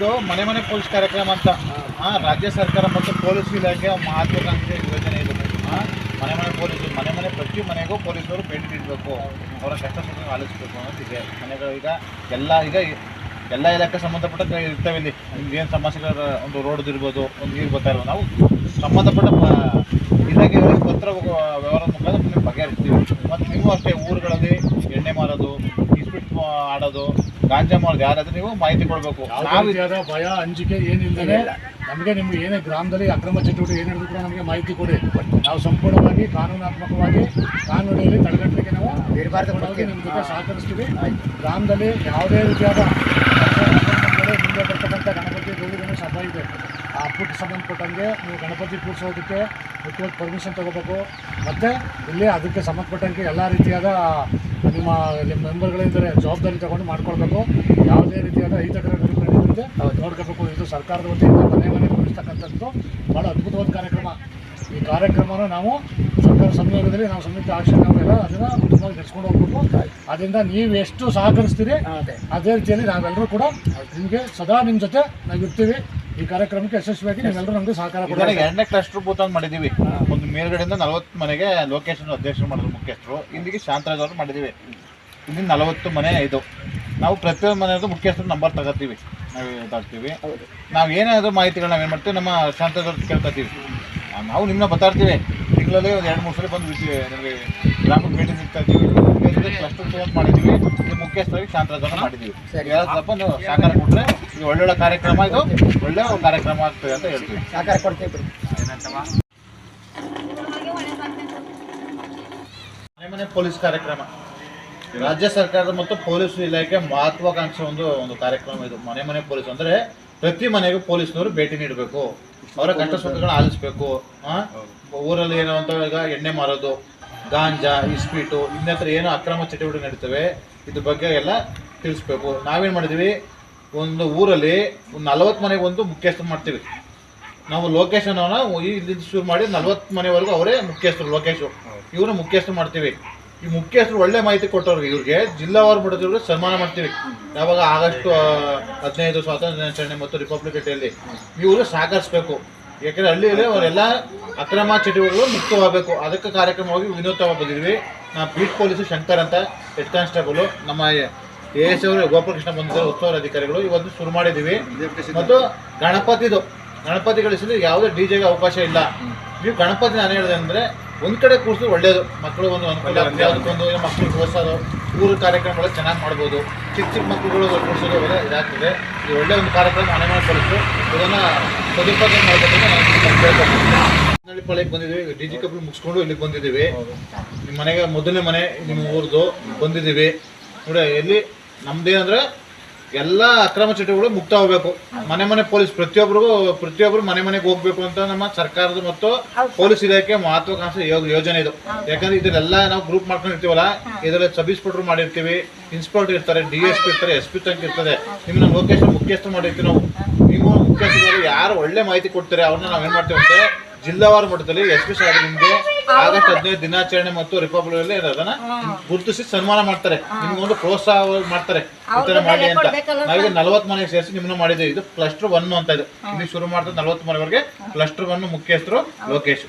ಇದು ಮನೆ ಮನೆ ಪೊಲೀಸ್ ಕಾರ್ಯಕ್ರಮ ಅಂತ. ಆ, ರಾಜ್ಯ ಸರ್ಕಾರ ಮತ್ತು ಪೊಲೀಸ್ ಇಲಾಖೆ ಮಹತ್ವಾಕಾಂಕ್ಷೆ ಯೋಜನೆ ಇದು. ಮನೆ ಮನೆ ಪೊಲೀಸ್ ಮನೆ ಮನೆ ಪ್ರತಿ ಮನೆಗೂ ಪೊಲೀಸರು ಭೇಟಿ ನೀಡಬೇಕು. ಅವರ ಕಷ್ಟ ಸುಖ ಆಲಿಸಬೇಕು ಅನ್ನೋದಿದೆ ಮನೆಗಳು ಈಗ ಎಲ್ಲ ಈಗ ಎಲ್ಲ ಇಲಾಖೆ ಸಂಬಂಧಪಟ್ಟ ಇರ್ತವೆ ಇಲ್ಲಿ. ಏನು ಸಮಸ್ಯೆಗಳ ಒಂದು ರೋಡ್ ಇರ್ಬೋದು ಒಂದು ನೀರು ಬರ್ತಾ ಇರ್ಬೋದು ನಾವು ಸಂಬಂಧಪಟ್ಟ ಇಲಾಖೆಗಳಿಗೆ ಪತ್ರ ವ್ಯವಹಾರ ಮುಖಾಂತರ ಬಗೆಹರಿಸ್ತೀವಿ. ಮತ್ತು ನೀವು ಅಷ್ಟೇ ಊರುಗಳಲ್ಲಿ ಎಣ್ಣೆ ಮಾರೋದು ಇಸ್ಪಿಟ್ ಆಡೋದು ಗಾಂಜಾ ಮಾಡೋದು ಯಾರಾದ್ರೂ ನೀವು ಮಾಹಿತಿ ಕೊಡಬೇಕು. ನಾವು ಭಯ ಅಂಜಿಕೆ ಏನಿಲ್ಲದೆ ನಮಗೆ ನಿಮ್ಗೆ ಏನೇ ಗ್ರಾಮದಲ್ಲಿ ಅಕ್ರಮ ಚಟುವಟಿಕೆ ಏನು ನಡೆದ್ರು ಕೂಡ ನಮಗೆ ಮಾಹಿತಿ ಕೊಡಿ. ನಾವು ಸಂಪೂರ್ಣವಾಗಿ ಕಾನೂನಾತ್ಮಕವಾಗಿ ಕಾನೂನಿನಲ್ಲಿ ತಡೆಗಟ್ಟಲಿಕ್ಕೆ ನಾವು ನಿರ್ಬಾರ್ದವಾಗಿ ನಿಮ್ಮ ಜೊತೆ ಸಹಕರಿಸ್ತೀವಿ. ಗ್ರಾಮದಲ್ಲಿ ಯಾವುದೇ ರೀತಿಯಾದ ಮುಂದೆ ಬರ್ತಕ್ಕಂಥ ಗಣಪತಿ ಗೌರಿ ಸಭ ಇದೆ. ಆ ಪುಟ್ಟ ಸಂಬಂಧಪಟ್ಟಂಗೆ ನೀವು ಗಣಪತಿ ಕೂರಿಸೋದಕ್ಕೆ ಮುಖ್ಯವಾಗಿ ಪರ್ಮಿಷನ್ ತಗೋಬೇಕು. ಮತ್ತು ಇಲ್ಲಿ ಅದಕ್ಕೆ ಸಂಬಂಧಪಟ್ಟಂಗೆ ಎಲ್ಲ ರೀತಿಯಾದ ನಿಮ್ಮ ನಿಮ್ಮ ಮೆಂಬರ್ಗಳಿದ್ದಾರೆ ಜವಾಬ್ದಾರಿ ತಗೊಂಡು ಮಾಡ್ಕೊಳ್ಬೇಕು. ಯಾವುದೇ ರೀತಿಯಾದ ಹಿತಕರಗಳು ನಡೆಯುತ್ತೆ ನೋಡ್ಕೋಬೇಕು. ಇದು ಸರ್ಕಾರದ ವತಿಯಿಂದ ಮನೆ ಮನೆ ಕೊಡಿಸ್ತಕ್ಕಂಥದ್ದು ಭಾಳ ಅದ್ಭುತವಾದ ಕಾರ್ಯಕ್ರಮ. ಈ ಕಾರ್ಯಕ್ರಮನ ನಾವು ಸರ್ಕಾರ ಸಂಯೋಗದಲ್ಲಿ ನಾವು ಸಂಯುಕ್ತ ಆಕ್ಷನ್ ನಾವೆಲ್ಲ ಅದನ್ನು ಉತ್ತಮವಾಗಿ ನಡೆಸ್ಕೊಂಡು ಹೋಗ್ಬೇಕು. ಅದರಿಂದ ನೀವು ಎಷ್ಟು ಸಹಕರಿಸ್ತೀರಿ ಅದೇ ರೀತಿಯಲ್ಲಿ ನಾವೆಲ್ಲರೂ ಕೂಡ ನಿಮಗೆ ಸದಾ ನಿಮ್ಮ ಜೊತೆ ನಾವು ಇರ್ತೀವಿ ಈ ಕಾರ್ಯಕ್ರಮಕ್ಕೆ ಯಶಸ್ವಿಯಾಗಿ ನೀವೆಲ್ಲರೂ ನಮಗೆ ಸಹಕಾರ ಕೊಡ್ತಾರೆ ಎರಡನೇ ಕ್ಲಸ್ಟರ್ ಬೂತ್ ಅಂತ ಮಾಡಿದ್ದೀವಿ ಒಂದು ಮೇಲ್ಗಡೆಯಿಂದ ನಲವತ್ತು ಮನೆಗೆ ಲೊಕೇಶನ್ ಅಧ್ಯಕ್ಷರು ಮಾಡಿದ್ರು ಮುಖ್ಯಸ್ಥರು. ಇಲ್ಲಿಗೆ ಶಾಂತರಾಜ್ ಅವರು ಮಾಡಿದ್ದೀವಿ ಇಲ್ಲಿ ನಲವತ್ತು ಮನೆ ಇದು. ನಾವು ಪ್ರತಿಯೊಂದು ಮನೆಯದು ಮುಖ್ಯಸ್ಥರು ನಂಬರ್ ತಗೋತೀವಿ. ನಾವು ಇದಾಗ್ತೀವಿ. ನಾವು ಏನಾದರೂ ಮಾಹಿತಿಗಳನ್ನ ನಾವು ಏನು ಮಾಡ್ತೀವಿ? ನಮ್ಮ ಶಾಂತರಾಜ್ ಅವ್ರು ಕೇಳ್ಕೊತೀವಿ ನಾವು ನಿಮ್ಮನ್ನ ಬರ್ತಾ ಇರ್ತೀವಿ. ತಿಂಗಳಲ್ಲಿ ಒಂದು ಎರಡು ಮೂರು ಸಲ ಬಂದು ಬಿಟ್ಟಿವೆ ನಿಮಗೆ ಗ್ರಾಮಕ್ಕೆ ಭೇಟಿ ನೀಡ್ತಾ ಇರ್ತೀವಿ ಕ್ಲಸ್ಟರ್ ತೊಗೊಂಡು ಮಾಡಿದ್ದೀವಿ ಇದು ಮುಖ್ಯಸ್ಥರಾಗಿ ಶಾಂತರಾಜ್ ಅವ್ರನ್ನ ಮಾಡಿದ್ದೀವಿ ಸ್ವಲ್ಪ ನೀವು ಸಹಕಾರ ಕೊಟ್ಟರೆ ಇದು ಒಳ್ಳೊಳ್ಳೆ ಕಾರ್ಯಕ್ರಮ ಇದು. ಒಳ್ಳೆ ಒಂದು ಕಾರ್ಯಕ್ರಮ ಆಗ್ತದೆ ಅಂತ ಹೇಳ್ತೀವಿ. ಸಹಕಾರ ಕೊಡ್ತೀವಿ ಮನೆ ಮನೆ ಪೊಲೀಸ್ ಕಾರ್ಯಕ್ರಮ. ರಾಜ್ಯ ಸರ್ಕಾರದ ಮತ್ತು ಪೊಲೀಸ್ ಇಲಾಖೆ ಮಹತ್ವಾಕಾಂಕ್ಷೆ ಒಂದು ಒಂದು ಕಾರ್ಯಕ್ರಮ ಇದು. ಮನೆ ಮನೆ ಪೊಲೀಸ್ ಅಂದ್ರೆ ಪ್ರತಿ ಮನೆಗೂ ಪೊಲೀಸ್ನವರು ಭೇಟಿ ನೀಡಬೇಕು. ಅವರ ಕಷ್ಟ ಸುಖಗಳನ್ನ ಆಲಿಸ್ಬೇಕು? ಊರಲ್ಲಿ ಏನೋ ಅಂತ ಈಗ ಎಣ್ಣೆ ಮಾರೋದು ಗಾಂಜಾ ಇಸ್ಪೀಟು ಇನ್ನತ್ರ ಏನು ಅಕ್ರಮ ಚಟುವಟಿಕೆ ನಡೀತವೆ, ಇದ್ರ ಬಗ್ಗೆ ಎಲ್ಲ ತಿಳಿಸ್ಬೇಕು. ನಾವೇನು ಮಾಡಿದ್ವಿ? ಒಂದು ಊರಲ್ಲಿ ಒಂದು ನಲವತ್ತು ಮನೆಗೆ ಒಂದು ಮುಖ್ಯಸ್ಥರು ಮಾಡ್ತೀವಿ. ನಾವು ಲೊಕೇಶನ್ ಇಲ್ಲಿ ಶುರು ಮಾಡಿ ನಲ್ವತ್ತು ಮನೆವರೆಗೂ ಅವರೇ ಮುಖ್ಯಸ್ಥರು, ಲೋಕೇಶು. ಇವರು ಮುಖ್ಯಸ್ಥರು ಮಾಡ್ತೀವಿ. ಈ ಮುಖ್ಯಸ್ಥರು ಒಳ್ಳೆ ಮಾಹಿತಿ ಕೊಟ್ಟವ್ರಿಗೆ ಇವ್ರಿಗೆ. ಜಿಲ್ಲಾವಾರು ಮಾಡಿದ್ರು ಸನ್ಮಾನ ಮಾಡ್ತೀವಿ. ಯಾವಾಗ ಆಗಸ್ಟ್ ಹದಿನೈದು, ಸ್ವಾತಂತ್ರ್ಯ ದಿನಾಚರಣೆ ಮತ್ತು ರಿಪಬ್ಲಿಕ್ ಡೇಯಲ್ಲಿ ಇವರು ಸಹಕರಿಸ್ಬೇಕು. ಯಾಕಂದ್ರೆ ಹಳ್ಳಿಯಲ್ಲಿ ಅವರೆಲ್ಲ ಅಕ್ರಮ ಚಟುವಟಿಕೆಗಳು ಮುಕ್ತವಾಗಬೇಕು ಅದಕ್ಕೆ ಕಾರ್ಯಕ್ರಮವಾಗಿ ವಿನೂತವಾಗಿ ಬಂದಿದ್ವಿ ನಾವು ಬೀಟ್ ಪೊಲೀಸ್ ಶಂಕರ್ ಅಂತ ಹೆಡ್ ಕಾನ್ಸ್ಟೇಬಲ್ ನಮ್ಮ ಎ ಎಸ್ ಅವರು ಗೋಪಾಲಕೃಷ್ಣ ಬಂದಿದ್ದಾರೆ ಉತ್ಸವ ಅಧಿಕಾರಿಗಳು ಇವತ್ತು ಶುರು ಮಾಡಿದ್ದೀವಿ. ಮತ್ತು ಗಣಪತಿದು ಗಣಪತಿ ಗಳಿಸಿದ್ರೆ ಯಾವುದೇ ಡಿ ಜೆಗೆ ಅವಕಾಶ ಇಲ್ಲ. ನೀವು ಗಣಪತಿ ನಾನು ಹೇಳಿದೆ ಅಂದರೆ ಒಂದು ಕಡೆ ಕೂರಿಸಿದ್ರೆ ಒಳ್ಳೆಯದು ಮಕ್ಕಳು ಒಂದು ಒಂದು ಅದಕ್ಕೊಂದು ಮಕ್ಕಳಿಗೆ ಓದಿಸೋದು ಊರು ಕಾರ್ಯಕ್ರಮಗಳು ಚೆನ್ನಾಗಿ ಮಾಡ್ಬೋದು. ಚಿಕ್ಕ ಚಿಕ್ಕ ಮಕ್ಕಳುಗಳು ಕೂರಿಸೋದು ಇದಾಗ್ತದೆ. ಇದು ಒಳ್ಳೆಯ ಒಂದು ಕಾರ್ಯಕ್ರಮ ಮನೆ ಪೊಲೀಸರು ಇದನ್ನು ಸದುಪಯೋಗ ಪಾಳ್ಯಕ್ಕೆ ಬಂದಿದ್ದೀವಿ. ಡಿ ಜಿ ಕಬ್ಲು ಮುಗಿಸ್ಕೊಂಡು ಇಲ್ಲಿಗೆ ಬಂದಿದ್ದೀವಿ. ನಿಮ್ಮ ಮನೆಗೆ ಮೊದಲನೇ ಮನೆ ನಿಮ್ಮ ಊರ್ದು ಬಂದಿದ್ದೀವಿ. ನೋಡಿ, ಎಲ್ಲಿ ನಮ್ದೇನಂದ್ರೆ ಎಲ್ಲ ಅಕ್ರಮ ಚಟುವಟಿಕೆಗಳು ಮುಕ್ತ ಹೋಗ್ಬೇಕು ಮನೆ ಮನೆ ಪೊಲೀಸ್ ಪ್ರತಿಯೊಬ್ಬರಿಗೂ ಪ್ರತಿಯೊಬ್ಬರು ಮನೆ ಮನೆಗೆ ಹೋಗ್ಬೇಕು ಅಂತ ನಮ್ಮ ಸರ್ಕಾರದ ಮತ್ತು ಪೊಲೀಸ್ ಇಲಾಖೆ ಮಹತ್ವಾಕಾಂಕ್ಷೆ ಯೋಜನೆ ಇದು. ಯಾಕಂದ್ರೆ ಇದನ್ನೆಲ್ಲ ನಾವು ಗ್ರೂಪ್ ಮಾಡ್ಕೊಂಡಿರ್ತೀವಲ್ಲ ಇದರಲ್ಲಿ ಸಬ್ ಇನ್ಸ್ಪೆಕ್ಟರ್ ಮಾಡಿರ್ತೀವಿ ಇನ್ಸ್ಪೆಕ್ಟರ್ ಇರ್ತಾರೆ ಡಿ ಎಸ್ ಪಿ ಇರ್ತಾರೆ ಎಸ್ ಪಿ ತನಕ ಇರ್ತದೆ. ನಿಮ್ಮನ್ನ ಲೊಕೇಶನ್ ಮುಖ್ಯಸ್ಥ ಮಾಡಿರ್ತೀವಿ ನಾವು. ನೀವು ಮುಖ್ಯಸ್ಥರು ಯಾರು ಒಳ್ಳೆ ಮಾಹಿತಿ ಕೊಡ್ತಾರೆ ಅವ್ರನ್ನ ನಾವು ಏನ್ ಮಾಡ್ತೀವಿ ಅಂದ್ರೆ ಜಿಲ್ಲಾವಾರು ಮಟ್ಟದಲ್ಲಿ ಎಸ್ ಪಿ ಸಾಹೇಬ್ ನಿಮ್ಗೆ ಆಗಸ್ಟ್ ಹದಿನೈದು ದಿನಾಚರಣೆ ಮತ್ತು ರಿಪಬ್ಲಿಕ್ ಅಲ್ಲಿ ಅದನ್ನ ಗುರುತಿಸಿ ಸನ್ಮಾನ ಮಾಡ್ತಾರೆ. ನಿಮ್ಗೊಂದು ಪ್ರೋತ್ಸಾಹ ಮಾಡ್ತಾರೆ. ಈ ತರ ಮಾಡಿ ಅಂತ. ನಾವೀಗ ನಲವತ್ತು ಮನೆಗೆ ಸೇರಿಸಿ ನಿಮ್ಮನ್ನ ಮಾಡಿದ್ದೀವಿ ಇದು ಕ್ಲಸ್ಟರ್ ಒನ್ ಅಂತ ಇದು. ಇಲ್ಲಿ ಶುರು ಮಾಡ್ತಾರೆ ನಲವತ್ತು ಮನೆವರೆಗೆ ಕ್ಲಸ್ಟರ್ ಒನ್ ಮುಖ್ಯಸ್ಥರು ಲೋಕೇಶ್.